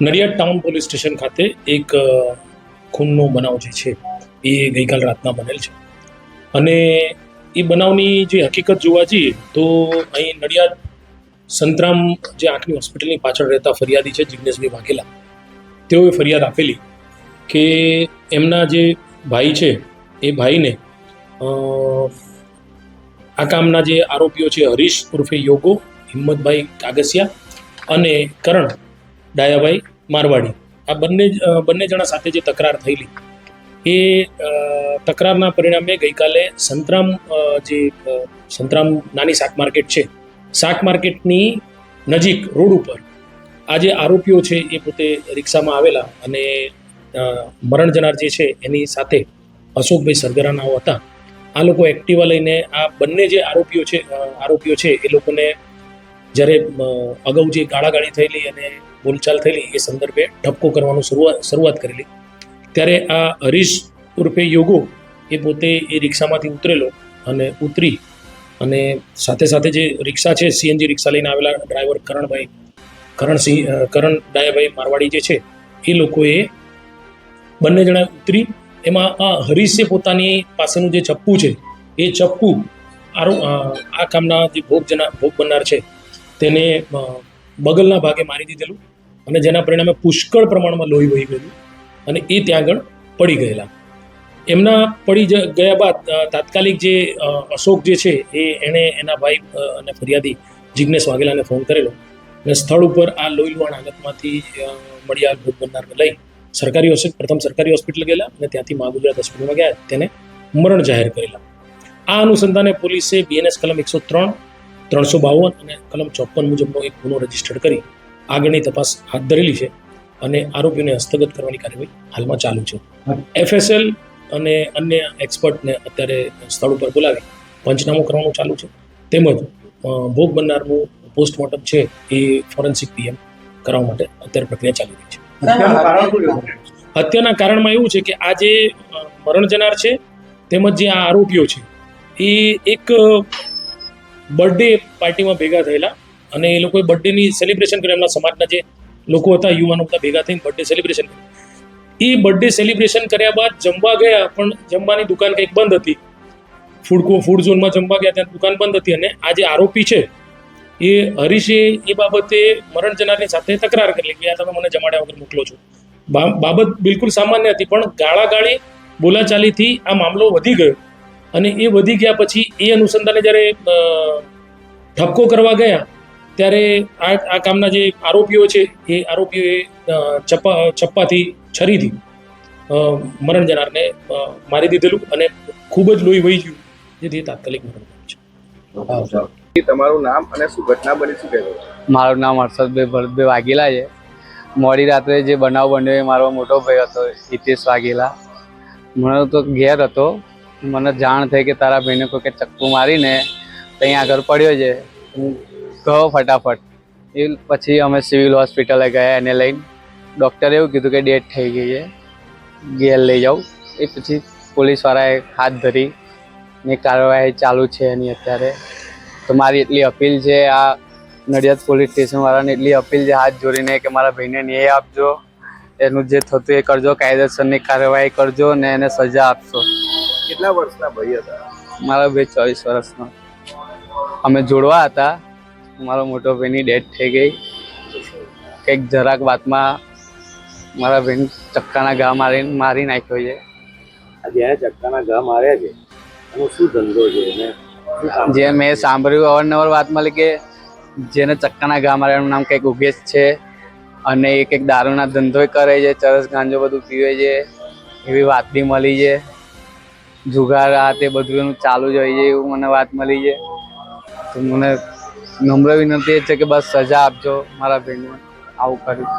Nadiad town police station ખાતે એક ખૂનનો બનાવ જે છે એ ગઈકાલ રાતના બનેલ છે. અને એ બનાવની જે હકીકત જોવા જઈએ તો અહીં નડિયાદ સંતરામ જે આંખની હોસ્પિટલની પાછળ રહેતા ફરિયાદી છે જિજ્ઞેશભાઈ વાઘેલા. તેઓએ ફરિયાદ આપેલી કે એમના જે ભાઈ છે એ ભાઈને આ કામના જે આરોપીઓ છે, હરીશ ઉર્ફે યોગો, હિંમતભાઈ કાગસિયા અને કરણ ડાયાભાઈ મારવાડી. આ બંને બંને જણા સાથે જે તકરાર થયેલી, એ તકરારના પરિણામે ગઈકાલે સંતરામ જે સંતરામ નાની શાક માર્કેટ છે, શાક માર્કેટની નજીક, રોડ ઉપર, આ જે આરોપીઓ છે, એ પોતે રિક્ષામાં આવેલા અને મરણ જનાર જે છે, એની સાથે અશોકભાઈ સરગરાનાઓ હતા. આ લોકો એક્ટિવા લઈને આ બંને જે આરોપીઓ છે આરોપીઓ છે, એ લોકોને જ્યારે અગાઉ જે ગાળાગાળી થયેલી અને બોલચાલ થયેલી એ સંદર્ભે ઠપકો કરવાનું શરૂઆત શરૂઆત કરેલી. ત્યારે આ હરીશ ઉર્ફે યોગો એ પોતે એ રિક્ષામાંથી ઉતરેલો અને ઉતરી અને સાથે સાથે જે રિક્ષા છે, સીએનજી રિક્ષા લઈને આવેલા ડ્રાઈવર કરણભાઈ, કરણસિંહ કરણ ડાયાભાઈ મારવાડી જે છે, એ લોકોએ બંને જણા ઉતરી એમાં આ હરીશે પોતાની પાસેનું જે ચપ્પુ છે, એ ચપ્પુ આ કામના જે ભોગ જના ભોગ બનનાર છે, તેને બગલના ભાગે મારી દીધેલું અને જેના પરિણામે પુષ્કળ પ્રમાણમાં લોહી વહી ગયેલું અને એ ત્યાં આગળ પડી ગયેલા. એમના પડી ગયા બાદ તાત્કાલિક જે અશોક જે છે, એ એણે એના ભાઈ અને ફરિયાદી જિગ્નેશ વાઘેલાને ફોન કરેલો અને સ્થળ ઉપર આ લોહીલુહાણ હાલતમાંથી મળી મળ્યા ભોગ બનનારને લઈ સરકારી હોસ્પિટલ પ્રથમ સરકારી હોસ્પિટલ ગયેલા અને ત્યાંથી મા ગુજરાત હોસ્પિટલમાં ગયા, તેને મરણ જાહેર કરેલા. આ અનુસંધાને પોલીસે બીએનએસ કલમ એકસો ત્રણ, ત્રણસો બાવન અને કલમ ચોપન મુજબનો એક ગુનો રજિસ્ટર કરી આગળની તપાસ હાથ ધરેલી છે અને આરોપીઓને હસ્તગત કરવાની કાર્યવાહી હાલમાં ચાલુ છે. એફએસએલ અને અન્ય એક્સપર્ટને અત્યારે સ્થળ ઉપર બોલાવી પંચનામું કરવાનું ચાલુ છે. તેમજ ભોગ બનનારનું પોસ્ટમોર્ટમ છે એ ફોરેન્સિક પીએમ કરવા માટે અત્યારે પ્રક્રિયા ચાલી રહી છે. હત્યાનું કારણ શું હત્યાના કારણમાં એવું છે કે આ જે મરણ જનાર છે તેમજ જે આ આરોપીઓ છે એ એક બર્થડે પાર્ટીમાં ભેગા થયેલા અને એ લોકોએ બર્થડેની સેલિબ્રેશન કર્યું. એમના સમાજના જે લોકો હતા યુવાનો બધા ભેગા થઈને બર્થડે સેલિબ્રેશન કર્યું. એ બર્થડે સેલિબ્રેશન કર્યા બાદ જમવા ગયા પણ જમવાની દુકાન કંઈક બંધ હતી. ફૂડ ફૂડ ઝોનમાં જમવા ગયા ત્યાં દુકાન બંધ હતી અને આ જે આરોપી છે એ હરીશે એ બાબતે મરણ જનારની સાથે તકરાર કરી કે આ તમે મને જમાડ્યા વગર મોકલો છો. બાબત બિલકુલ સામાન્ય હતી, પણ ગાળાગાળી બોલાચાલીથી આ મામલો વધી ગયો. અને એ વધી ગયા પછી એ અનુસંધાને જ્યારે ઠપકો કરવા ગયા, ત્યારે આ આ કામના જે આરોપીઓ છે, એ આરોપીઓએ ચપ્પા ચપ્પાથી છરીથી મરણ જનારને મારી દીધેલું અને ખૂબ જ લોહી વહી ગયું. જેથી તાત્કાલિક મરણ છે. તમારું નામ અને શું ઘટના બની શું કહેવું મારું નામ હર્ષદભાઈ ભરતભાઈ વાઘેલા છે. મોડી રાત્રે જે બનાવ બન્યો એ મારો મોટો ભાઈ હતો, હિતેશ વાઘેલા. મને તો ઘેર હતો. મને જાણ થઈ કે તારા ભાઈને કોઈ કે ચક્કુ મારીને ત્યાં આગળ પડ્યો છે. હું ગયો ફટાફટ. એ પછી અમે સિવિલ હોસ્પિટલે ગયા એને લઈને. ડૉક્ટરે એવું કીધું કે ડેથ થઈ ગઈ છે. ઘેર લઈ જાઉં. એ પછી પોલીસવાળાએ હાથ ધરી ને કાર્યવાહી ચાલુ છે એની અત્યારે. તો મારી એટલી અપીલ છે આ નડિયાદ પોલીસ સ્ટેશન વાળાને એટલી અપીલ છે હાથ જોડીને કે મારા ભાઈને ન્યાય આપજો. એનું જે થતું એ કરજો કાયદેસરની કાર્યવાહી કરજો ને એને સજા આપશો. કેટલા વર્ષના ભાઈ હતા? મારા ભાઈ ચોવીસ વર્ષનો. અમે જોડવા હતા. મારો મોટો ભાઈની ડેથ થઈ ગઈ. કંઈક જરાક વાતમાં મારા ભાઈને ચક્કાના ઘા મારી મારી નાખ્યો છે. જ્યારે ચક્કાના ઘા માર્યા છે એનો શું ધંધો છે એને? જે મેં સાંભળ્યું, અવારનવાર વાત મળી કે જેને ચક્કાના ગામ એનું નામ કંઈક ઉગેશ છે અને એક એક દારૂના ધંધો કરે છે, ચરસ ગાંજો બધું પીવે છે, એવી વાત બી મળી છે. જુગાર આ તે બધું એનું ચાલુ જ હોય છે એવું મને વાત મળી છે. તો મને નમ્ર વિનંતી એ છે કે બસ સજા આપજો મારા ભાઈને. આવું કર્યું.